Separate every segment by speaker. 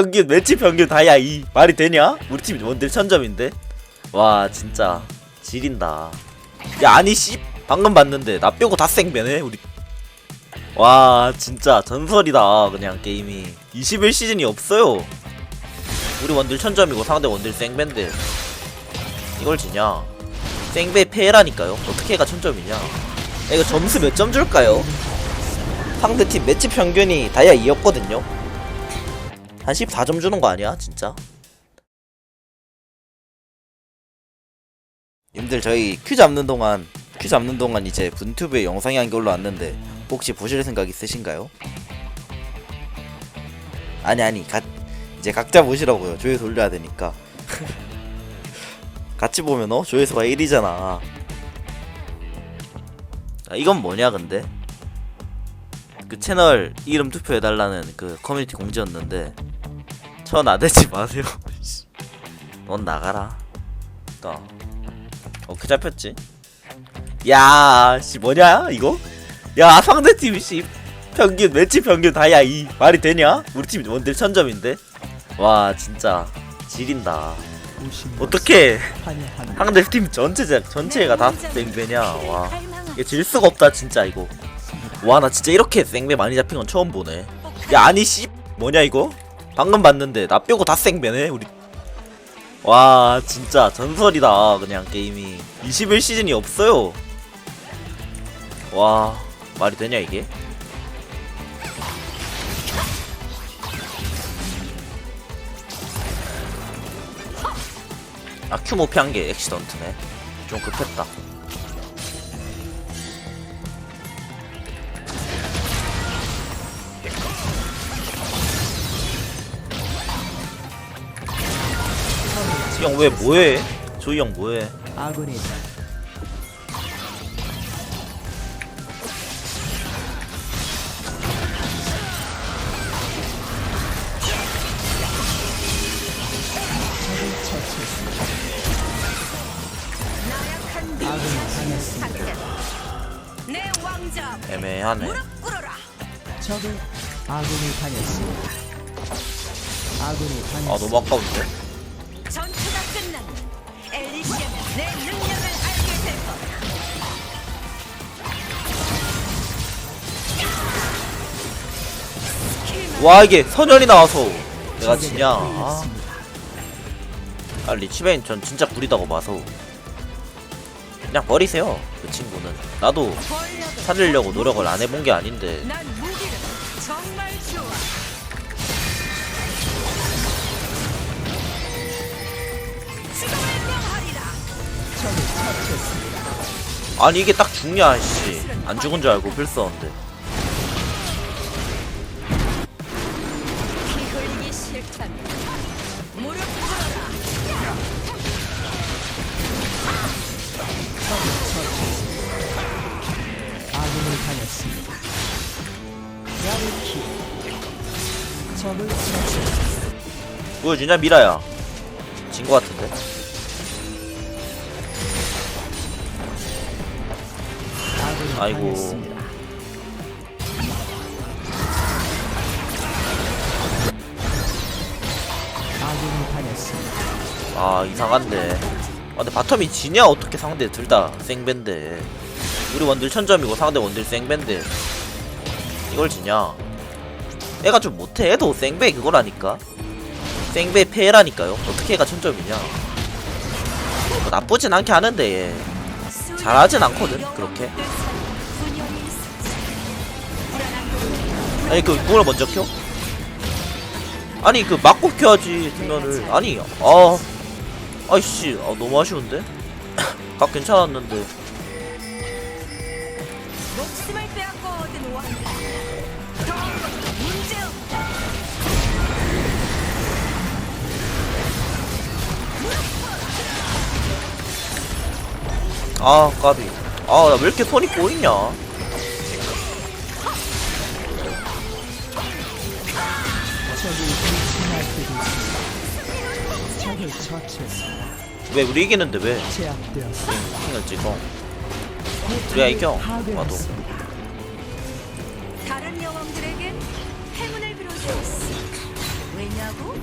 Speaker 1: 평균 매치 평균 다야 이 말이 되냐? 우리 팀 원딜 천점인데? 와 진짜. 지린다. 야 아니 씨. 방금 봤는데 나 빼고 다 생배네 우리. 와 진짜 전설이다 그냥 게임이. 21 시즌이 없어요. 우리 원딜 천점이고 상대 원딜 생배인데 이걸 지냐? 생배 패라니까요. 어떻게 해가 천점이냐? 야, 이거 점수 몇 점 줄까요? 상대팀 매치 평균이 다이아 2였거든요 한 14점 주는 거 아니야 진짜? 님들 저희 큐 잡는 동안 큐 잡는 동안 이제 분투브에 영상이 한 개 올라왔는데 혹시 보실 생각 있으신가요? 아니 아니 가, 이제 각자 보시라고요. 조회수 올려야 되니까. 같이 보면 어? 조회수가 1이잖아. 아, 이건 뭐냐 근데 그 채널 이름 투표해달라는 그 커뮤니티 공지였는데 저 나대지 마세요. 씨. 넌 나가라. 또 어떻게 잡혔지? 야, 씨 뭐냐 이거? 야 상대 팀 씨 평균 매치 평균 다야 이 말이 되냐? 우리 팀 원딜 천점인데? 와 진짜 지린다. 어떻게 상대 팀 전체 전체가 다 땡배냐? 와. 이게 질 수가 없다 진짜 이거 와 나 진짜 이렇게 생배 많이 잡힌 건 처음 보네. 야 아니 씨 뭐냐 이거? 방금 봤는데 나 빼고 다 생배네 우리. 와 진짜 전설이다 그냥 게임이. 21시즌이 없어요. 와 말이 되냐 이게? 아큐 못 피한 게 액시던트네. 좀 급했다 형 왜 뭐해? 조이 형 뭐해?
Speaker 2: 아군이
Speaker 3: 내 왕자
Speaker 1: 애매하네
Speaker 3: 무릎 꿇어라
Speaker 2: 적을 아군이 당했습니다. 아군이 당했습니다.
Speaker 1: 아 너무 아까운데?
Speaker 3: 엘리시아는 내 능력을 알게 될 거다.
Speaker 1: 와 이게 선현이 나와서 내가 지냐? 아, 아 리치베인 전 진짜 구리다고 봐서 그냥 버리세요 그 친구는. 나도 살리려고 노력을 안 해본 게 아닌데.
Speaker 3: 난
Speaker 2: 아니
Speaker 1: 이게 딱 죽냐 씨 안 죽은 줄 알고
Speaker 2: 당했습니다. 야르키 적을 처치했습니다.
Speaker 1: 보여주냐 미라야 진 거 같은데 아이고.
Speaker 2: 아
Speaker 1: 이상한데. 아 근데 바텀이 지냐? 어떻게 상대 둘 다 생밴데? 우리 원딜 천점이고 상대 원딜 생밴데. 이걸 지냐? 애가 좀 못해. 애도 생배 그거라니까. 생배 패라니까요. 어떻게 애가 천점이냐? 뭐 나쁘진 않게 하는데 얘. 잘하진 않거든 그렇게 아니 그 그걸 먼저 켜? 아니 그 맞고 켜야지 뒷면을. 아니 아. 아이씨 아, 너무 아쉬운데? 각 괜찮았는데.
Speaker 3: 목숨을 빼앗고 얻은 왕 문제 없다
Speaker 1: 아 까비. 아 나 왜 이렇게 손이 꼬이냐
Speaker 2: 처치했습니다.
Speaker 1: 왜 우리 이기는데 왜
Speaker 2: 제압되었습니다.
Speaker 1: 킹을 찍어 우리가 이겨 봐도
Speaker 2: 파괴했습니다.
Speaker 3: 다른 여왕들에겐 행운을 빌어주었어 왜냐고?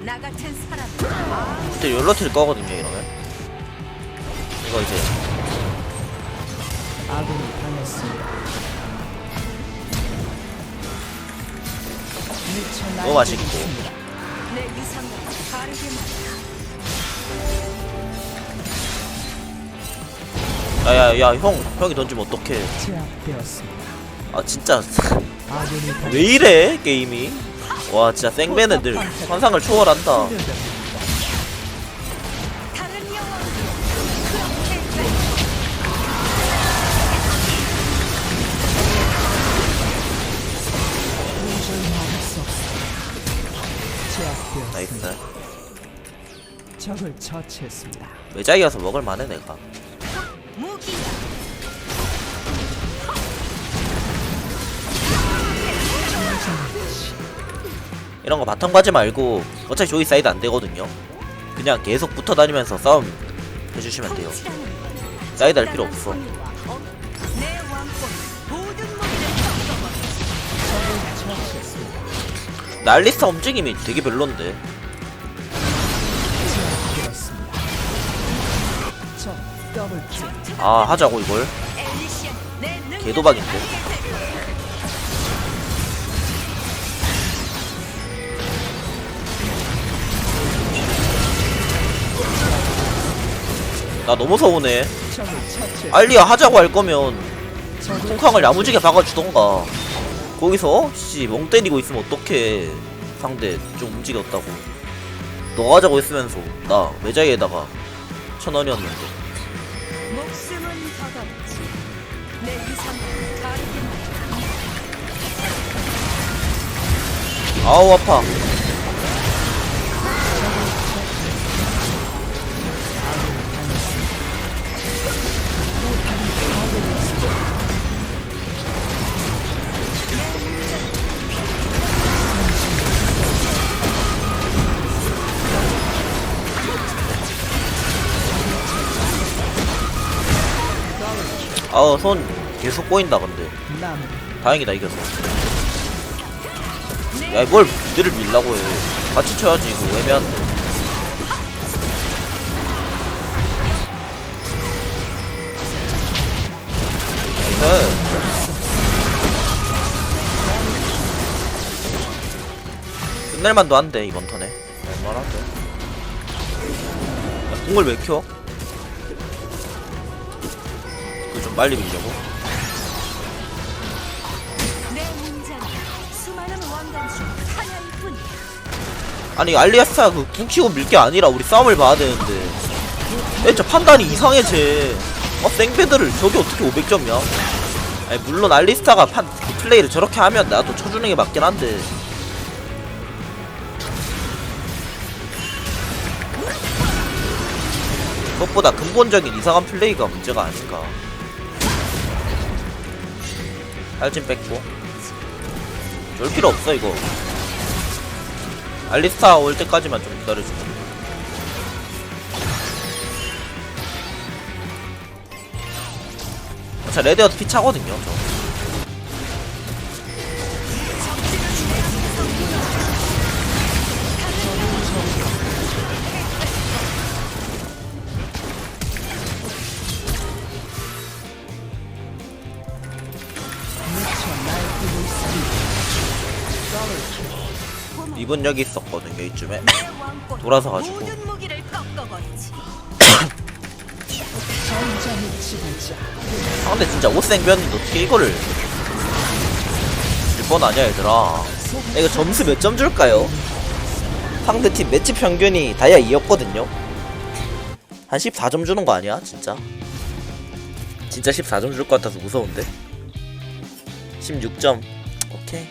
Speaker 3: 나 같은 사람은 아무
Speaker 1: 그때 연락킬 거거든요 이러면 이거 이제
Speaker 2: 아군이 당했습니다.
Speaker 1: 너무 맛있고. 야야야 형 형이 던지면 어떡해. 아 진짜. 왜 이래 게임이? 와 진짜 생배는 늘 환상을 초월한다
Speaker 2: 적을 처치했습니다.
Speaker 1: 매장이어서 먹을 만해 내가. 이런 거 바텀 가지 말고 어차피 조이 사이드 안 되거든요 그냥 계속 붙어 다니면서 싸움 해주시면 돼요 사이드 할 필요 없어. 날리스타 움직임이 되게 별론데 아 하자고 이걸. 개도박인데. 나 너무 서운해. 알리야 하자고 할 거면 콩캉을 야무지게 박아주던가. 거기서 씨멍 때리고 있으면 어떡해. 상대 좀 움직였다고. 너 하자고 했으면서 나 외자이에다가 천 원이었는데
Speaker 3: 목숨은 더덥지. 내 이상과 다르게.
Speaker 1: 아우 아파 아우 손 계속 꼬인다 근데.
Speaker 2: 남
Speaker 1: 다행이다 이겼어 야뭘 미드를 밀라고 해. 같이 쳐야지 이거 애매한데. 나이스 끝낼만도 한데 이번 턴에. 얼마나데 야, 공을 왜 켜? 그거 좀 빨리 밀려고. 아니 알리아스타 그 궁키고 밀 게 아니라 우리 싸움을 봐야 되는데. 진짜 판단이 이상해 쟤 어, 생배들을 저게 어떻게 500점이야? 아니 물론 알리스타가 판, 그 플레이를 저렇게 하면 나도 쳐주는 게 맞긴 한데. 그것보다 근본적인 이상한 플레이가 문제가 아닌가 할진 뺐고. 쫄 필요 없어 이거. 알리스타 올 때까지만 좀 기다려주고 자 레드어도 피 차거든요 저 이분 여기 있었거든요 이쯤에. 돌아서 가지고. 아 근데 진짜 옷생변인데 어떻게 이거를 1번 아니야 얘들아. 야, 이거 점수 몇 점 줄까요? 상대팀 매치 평균이 다이아 2였거든요. 한 14점 주는 거 아니야 진짜? 진짜 14점 줄 것 같아서 무서운데? 16점. 오케이